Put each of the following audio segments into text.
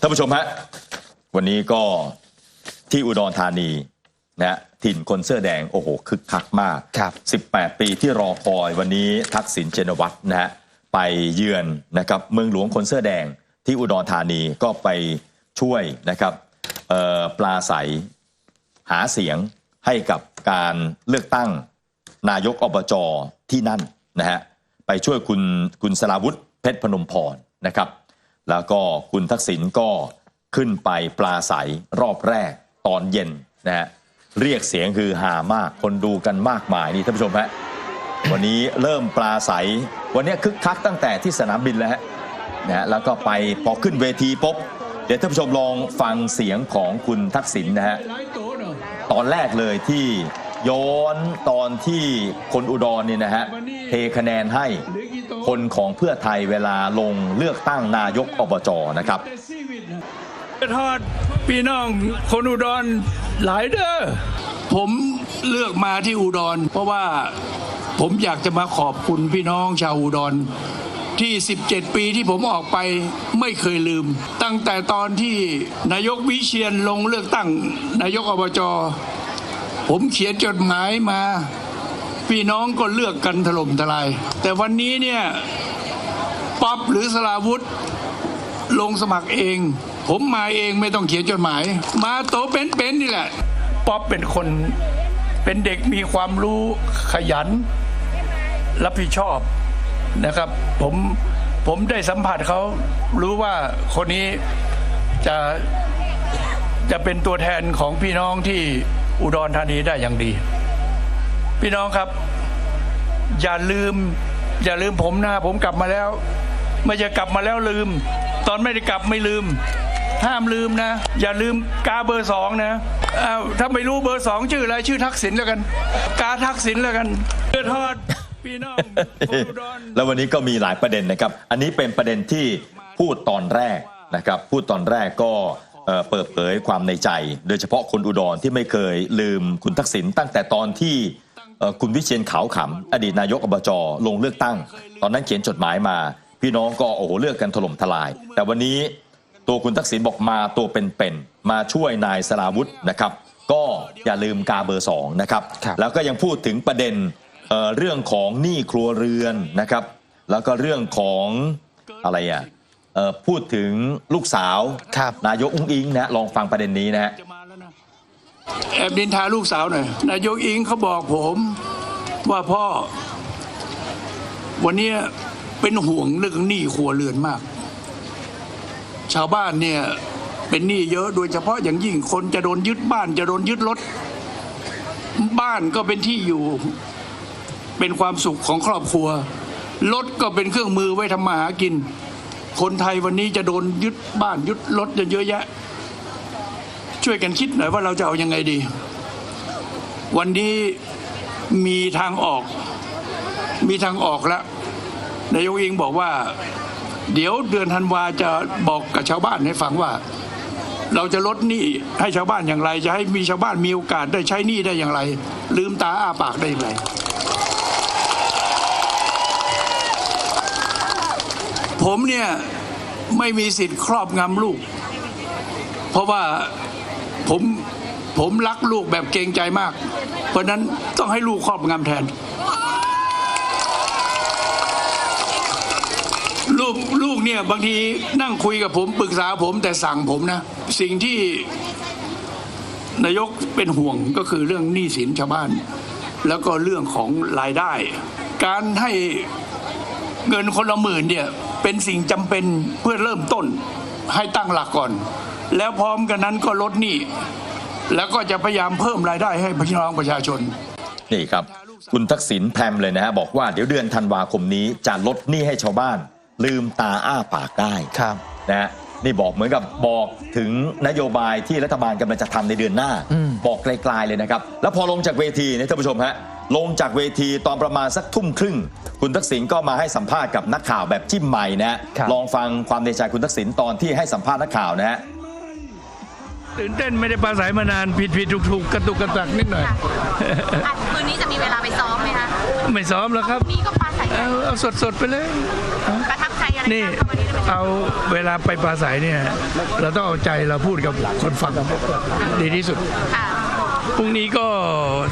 ท่านผู้ชมฮะวันนี้ก็ที่อุดรธานีนะฮะถิ่นคนเสื้อแดงโอ้โหคึกคักมากครับ 18 ปีที่รอคอยวันนี้ทักษิณเจนวัตรนะฮะไปเยือนนะครับเมืองหลวงคนเสื้อแดงที่อุดรธานีก็ไปช่วยนะครับเอ่อปลาใสหาเสียงให้กับการเลือกตั้งนายกอบจที่นั่นนะฮะไปช่วยคุณคุณสลาวุธเพชรพนมพรนะครับ แล้วก็คุณทักษิณก็ขึ้นไปปลาใสรอบแรกตอนเย็นนะฮะเรียกเสียงคือหามากคนดูกันมากมายนี่ท่านผู้ชมฮะวันนี้เริ่มปลาใสวันนี้คึกคักตั้งแต่ที่สนามบินแล้วฮะนะฮะแล้วก็ไปพอขึ้นเวทีปุ๊บเดี๋ยวท่านผู้ชมลองฟังเสียงของคุณทักษิณนะฮะตอนแรกเลยที่ย้อนตอนที่คนอุดรเนี่ยนะฮะเทคะแนนให้ คนของเพื่อไทยเวลาลงเลือกตั้งนายกอบจนะครับทอดพี่น้องคนอุดรหลายเด้อผมเลือกมาที่อุดร เพราะว่าผมอยากจะมาขอบคุณพี่น้องชาวอุดรที่ 17 ปีที่ผมออกไปไม่เคยลืม ตั้งแต่ตอนที่นายกวิเชียนลงเลือกตั้งนายกอบจผมเขียนจดหมายมา พี่น้องก็เลือกกันถล่มทลาย แต่วันนี้เนี่ยป๊อปหรือสลาวุธ ลงสมัครเอง ผมมาเองไม่ต้องเขียนจดหมาย มาโตเป็นๆนี่แหละ ป๊อปเป็นคนเป็นเด็กมีความรู้ขยัน รับผิดชอบนะครับผมผมได้สัมผัสเขารู้ว่าคนนี้จะจะเป็นตัวแทนของพี่น้องที่อุดรธานีได้อย่างดี พี่น้องครับ อย่าลืม อย่าลืมผมนะผมกลับมาแล้ว ไม่จะกลับมาแล้วลืม ตอนไม่ได้กลับไม่ลืม ห้ามลืมนะ อย่าลืมกาเบอร์สองนะอ้าวถ้าไม่รู้เบอร์สองชื่ออะไรชื่อทักษิณแล้วกัน กาทักษิณแล้วกันเดือดทอดพี่น้องคนอุดรแล้ววันนี้ก็มีหลายประเด็นนะครับ อันนี้เป็นประเด็นที่พูดตอนแรกนะครับ พูดตอนแรกก็เปิดเผยความในใจ โดยเฉพาะคนอุดรที่ไม่เคยลืมคุณทักษิณตั้งแต่ตอนที่ คุณวิเชียนขาวขำอดีตนายกอบจลงเลือกตั้ง ตอนนั้นเขียนจดหมายมา พี่น้องก็โอ้โหเลือกกันถล่มทลาย แต่วันนี้ตัวคุณทักษิณบอกมาตัวเป็นๆมาช่วยนายสราวุธนะครับ ก็อย่าลืมกาเบอร์สองนะครับครับแล้วก็ยังพูดถึงประเด็นเอ่อเรื่องของหนี้ครัวเรือนนะครับ แล้วก็เรื่องของอะไรอะเอ่อพูดถึงลูกสาวครับนายกอุ้งอิงนะลองฟังประเด็นนี้นะฮะจะมาแล้วนะ แอบดินทาลูกสาวหน่อยนายกอิงเขาบอกผมว่าพ่อ วันนี้เป็นห่วงเรื่องหนี้ครัวเรือนมาก ชาวบ้านเนี่ยเป็นหนี้เยอะโดยเฉพาะอย่างยิ่งคนจะโดนยึดบ้านจะโดนยึดรถ บ้านก็เป็นที่อยู่ เป็นความสุขของครอบครัวรถก็เป็นเครื่องมือไว้ทำมาหากิน คนไทยวันนี้จะโดนยึดบ้านยึดรถเยอะแยะ ช่วยกันคิดหน่อยว่าเราจะเอายังไงดี วันนี้มีทางออก มีทางออกแล้วนายกเองบอกว่า เดี๋ยวเดือนธันวาจะบอกกับชาวบ้านให้ฟังว่า เราจะลดหนี้ให้ชาวบ้านอย่างไร จะให้มีชาวบ้านมีโอกาสได้ใช้หนี้ได้อย่างไร ลืมตาอ้าปากได้อย่างไรผมเนี่ยไม่มีสิทธิ์ครอบงำลูก เพราะว่า ผมผมรักลูกแบบเกรงใจมาก เพราะนั้นต้องให้ลูกครอบงำแทน ลูกลูกเนี่ยบางทีนั่งคุยกับผมปรึกษาผมแต่สั่งผมนะ สิ่งที่นายกเป็นห่วงก็คือเรื่องหนี้สินชาวบ้าน แล้วก็เรื่องของรายได้ การให้เงินคนละหมื่นเนี่ยเป็นสิ่งจำเป็นเพื่อเริ่มต้นให้ตั้งหลักก่อน แล้วพร้อมกันนั้นก็ลดหนี้แล้วก็จะพยายามเพิ่มรายได้ให้พี่น้องประชาชน นี่ครับ คุณทักษิณแพรมเลยนะฮะบอกว่าเดี๋ยวเดือนธันวาคมนี้จะลดหนี้ให้ชาวบ้าน ลืมตาอ้าปากได้ครับนะฮะนี่บอกเหมือนกับบอกถึงนโยบายที่รัฐบาลกำลังจะทำในเดือนหน้าอืมบอกไกลๆเลยนะครับ แล้วพอลงจากเวทีเนี่ยท่านผู้ชมฮะลงจากเวทีตอนประมาณสักทุ่มครึ่ง คุณทักษิณก็มาให้สัมภาษณ์กับนักข่าวแบบจิ้มใหม่นะฮะครับลองฟังความในใจคุณทักษิณตอนที่ให้สัมภาษณ์นักข่าวนะฮะ ตื่นเต้นไม่ได้ปลาสายมานานผิดผิดถูกถูกกระตุกกระตักนิดหน่อยอะคืนนี้จะมีเวลาไปซ้อมไหมคะไม่ซ้อมแล้วครับนี่ก็ปลาใส่เอาเอาสดสดๆไปเลย ประทับใจอะไรนี่บ้างคะวันนี้ได้ไปเอาเวลาไปปราศัยเนี่ยเราต้องเอาใจเราพูดกับคนฟังดีที่สุด ค่ะพรุ่งนี้ก็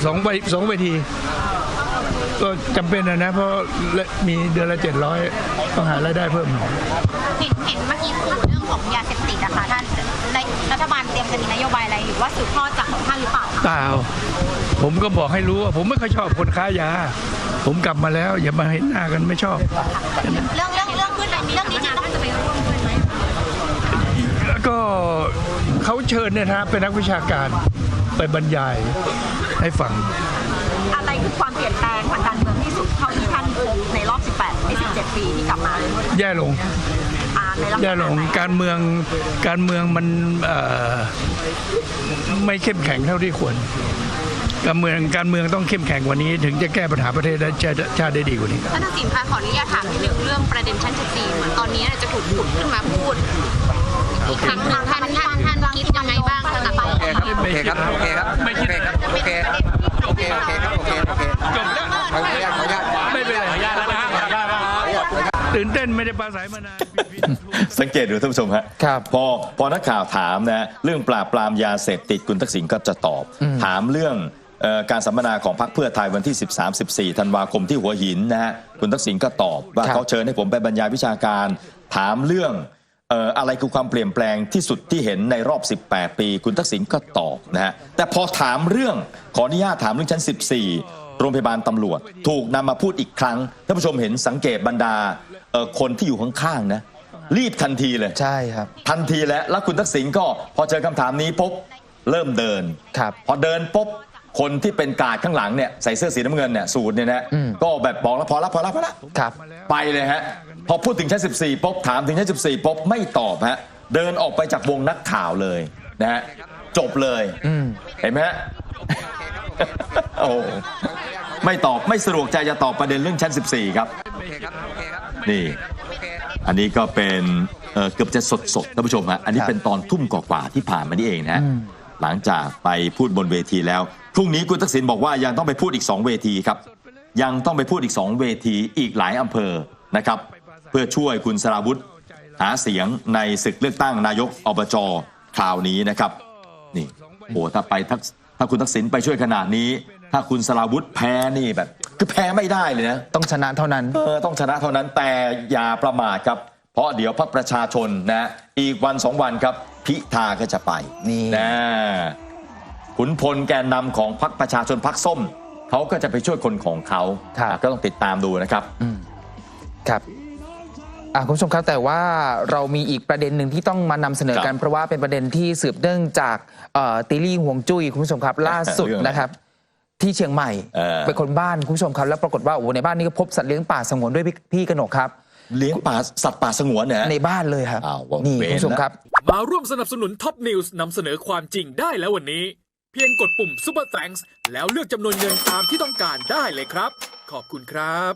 สองไปสองเวที ก็จำเป็นนะนะเพราะมีเดือนละเจ็ดร้อยต้องหารายได้เพิ่มหน่อยเห็นเห็นเมื่อกี้พูดถึงเรื่องของยาเสพติดอะค่ะท่านในรัฐบาลเตรียมจะมีนโยบายอะไรหรือว่าสืบทอดจากของท่านหรือเปล่าคะเปล่า ผมก็บอกให้รู้ว่า ผมไม่ค่อยชอบคนค้ายา ผมกลับมาแล้ว อย่ามาเห็นหน้ากันไม่ชอบ เรื่องเรื่องเรื่องขึ้นเรื่องนี้จะต้องจะไปร่วมด้วยไหมแล้วก็เขาเชิญเนี่ยนะเป็นนักวิชาการไปบรรยายให้ฟัง อะไรคือความ เปลี่ยนแปลงทางการเมืองที่สุดเท่าที่ท่านพบในรอบ 18ใน17 ปีที่กลับมาแย่ลงอ่าในลักษแย่ณะลงไหนการเมืองการเมืองมันเอ่อไม่เข้มแข็งเท่าที่ควร การเมืองการเมืองต้องเข้มแข็งกว่านี้ ถึงจะแก้ปัญหาประเทศและชาติชาติได้ดีกว่านี้ ท่านทักษิณคะขออนุญาตถามนิดนึงเรื่องประเด็นชั้น14เหมือนตอนนี้จะถูกขุดขึ้นมาพูดอีกครั้งหนึ่งท่านท่านท่านคิดยังไงบ้างสำหรับ โอเคครับโอเคครับโอเคครับโอเค ไม่ได้ปราศัยมานานสังเกตดูท่านผู้ชมฮะครับพอพอนักข่าวถามนะเรื่องปราบปรามยาเสพติดคุณทักษิณก็จะตอบ ถามเรื่องเอ่อการสัมมนาของพรรคเพื่อไทยวันที่ 13-14 ธันวาคมที่หัวหินนะฮะคุณทักษิณก็ตอบว่าครับ เขาเชิญให้ผมไปบรรยายวิชาการ ถามเรื่องเอ่ออะไรคือความเปลี่ยนแปลงที่สุดที่เห็นในรอบ 18 ปี คุณทักษิณก็ตอบนะฮะแต่พอถามเรื่องขออนุญาตถามเรื่องชั้น 14 โรงพยาบาลตำรวจ ถูกนำมาพูดอีกครั้งท่านผู้ชมเห็นสังเกตบรรดาเอ่อ คนที่อยู่ข้างๆนะรีบทันทีเลย ใช่ครับ ทันทีแล้วแล้วคุณทักษิณก็พอเจอคำถามนี้ปุ๊บเริ่มเดินครับพอเดินปุ๊บคนที่เป็นกาดข้างหลังเนี่ยใส่เสื้อสีน้ำเงินเนี่ยสูตรเนี่ยนะอืมก็แบบบอกแล้วพอแล้วพอแล้วพอแล้วครับ ไปเลยฮะพอพูดถึงชั้น14ปุ๊บถามถึงชั้น14ปุ๊บไม่ตอบฮะเดินออกไปจากวงนักข่าวเลยนะฮะจบเลยอืมเห็นไหมฮะโอ้ไม่ตอบไม่สะดวกใจจะตอบประเด็นเรื่องชั้น 14 ครับ นี่ อันนี้ก็เป็นเอ่อเกือบจะสดสดๆท่านผู้ชมฮะอันนี้ครับเป็นตอนทุ่มกว่าๆที่ผ่านมานี่เองนะฮะอืมหลังจากไปพูดบนเวทีแล้วพรุ่งนี้คุณทักษิณบอกว่ายังต้องไปพูดอีก 2 เวทีครับ ยังต้องไปพูดอีก 2 เวทีอีกหลายอำเภอนะครับ เพื่อช่วยคุณสราวุธหาเสียงในศึกเลือกตั้งนายกอบจคราวนี้นะครับ นี่โอ้ถ้าไปทักถ้าคุณทักษิณไปช่วยขนาดนี้ ถ้าคุณสราวุธแพ้นี่แบบ คือแพ้ไม่ได้เลยนะต้องชนะเท่านั้น เออต้องชนะเท่านั้นแต่อย่าประมาทครับ เพราะเดี๋ยวพรรคประชาชนนะ อีกวันสองวันครับ พิธาก็จะไปนี่ นะขุนพลแกนนำของพรรคประชาชนพรรคส้มเขาก็จะไปช่วยคนของเขาครับ ก็ต้องติดตามดูนะครับ ครับอะคุณผู้ชมครับแต่ว่าเรามีอีกประเด็นหนึ่งที่ต้องมานำเสนอกัน ครับเพราะว่าเป็นประเด็นที่สืบเนื่องจากเอ่อตีลี่ห่วงจุ้ยคุณผู้ชมครับล่าสุดเรื่องอะไร นะครับ ที่เชียงใหม่เออเป็นคนบ้านคุณผู้ชมครับแล้วปรากฏว่าโอ้โหในบ้านนี้ก็พบสัตว์เลี้ยงป่าสงวนด้วยพี่พี่กนกครับ เลี้ยงป่าสัตว์ป่าสงวนเนี่ย ในบ้านเลยครับอ้าวว่านี่เวรคุณผู้ชมนะครับ มาร่วมสนับสนุนท็อปนิวส์นำเสนอความจริงได้แล้ววันนี้ เพียงกดปุ่ม Super Thanks แล้วเลือกจำนวนเงินตามที่ต้องการได้เลยครับ ขอบคุณครับ